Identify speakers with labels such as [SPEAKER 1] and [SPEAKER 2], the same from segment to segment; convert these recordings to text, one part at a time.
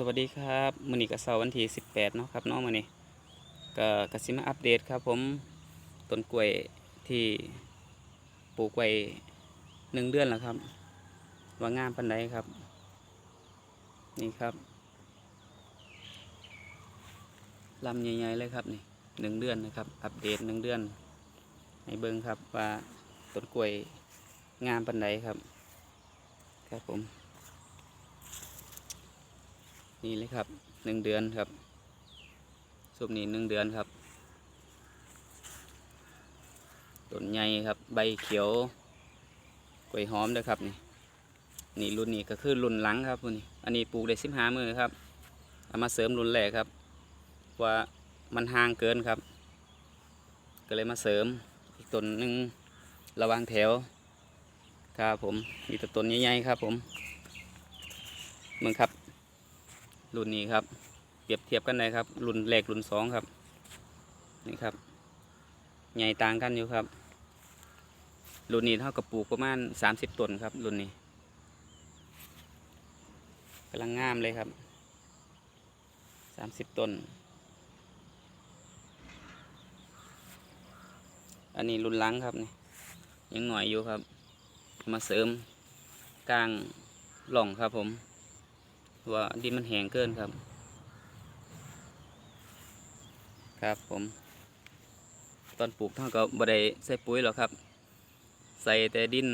[SPEAKER 1] สวัสดีครับมื้อนี้ก็เสาร์วันที่18เนาะครับเนาะมื้อนี้ก็กสิมาอัปเดตครับผมต้นกล้วยที่ปลูกไว้หนึ่งเดือนแล้วครับ ว่างามปานใดครับ นี่ครับลำใหญ่ๆเลยครับนี่หนึ่งเดือนนะครับ อัปเดตหนึ่งเดือนให้เบิ่งครับว่าต้นกล้วยงามปานใดครับ ครับผม นี่เลยครับหนึ่งเดือนครับสุปนี้หนึ่งเดือนครับต้นใหญ่ครับ ใบเขียวกล้วยหอมด้วยครับนี่นี่รุ่นนี้ก็คือรุ่นหลังครับนนี้อันนี้ปลูกได้สิบห้ามือครับเอามาเสริมรุ่นแรกครับ ว่ามันห่างเกินครับ ก็เลยมาเสริมอีกต้นหนึ่งระวางแถวครับผมมีแต่ต้นใหญ่ๆครับผมเมืองครับ รุ่นนี้ครับ เปรียบเทียบกันเลยครับ รุ่นแรกรุ่นสองครับ นี่ครับ ใหญ่ต่างกันอยู่ครับ รุ่นนี้เท่ากับปลูกประมาณสามสิบต้นครับ รุ่นนี้กำลังงามเลยครับสามสิบต้น อันนี้รุ่นหลังครับนี่ยังหน่อยอยู่ครับ มาเสริมกลางหล่องครับผม ว่าดินมันแห้งเกินครับ ครับผม ตอนปลูกเท่ากับบไดใส่ปุ๋ยหรอกครับ ใส่แต่ดิน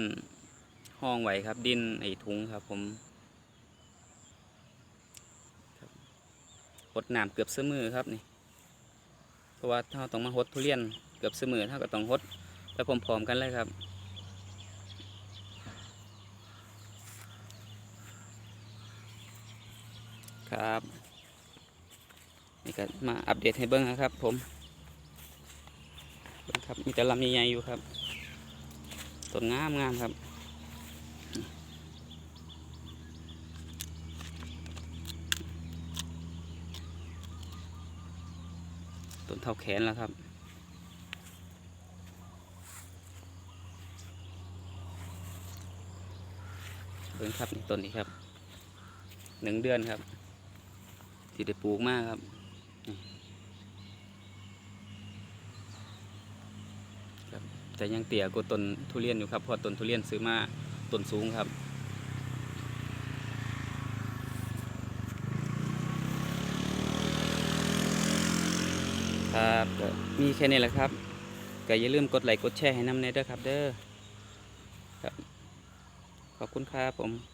[SPEAKER 1] ห้องไหวครับ ดินไอถุงครับ ผมหดน้ำเกือบเสมอครับนี่ เพราะว่าเท่าต้องมาหดทุเรียนเกือบเสมอเท่ากับต้องหดไปพร้อมๆกันเลยครับ ครับนี่ก็มาอัปเดตให้เบิ้งนะครับ ผมเบิ่งครับมีแต่ลำใหญ่ๆอยู่ครับต้นงามงามครับต้นเท่าแขนแล้วครับเบิ้งครับต้นนี้ครับหนึ่งเดือนครับ ที่ได้ปลูกมากครับครับ แต่ยังเตี่ยกว่าต้นทุเรียนอยู่ครับเพราะต้นทุเรียนซื้อมาต้นสูงครับครับมีแค่นี้แหละครับก็อย่าลืมกดไลค์กดแชร์ให้น้ำเนยเด้อครับเด้อครับ ขอบคุณครับผม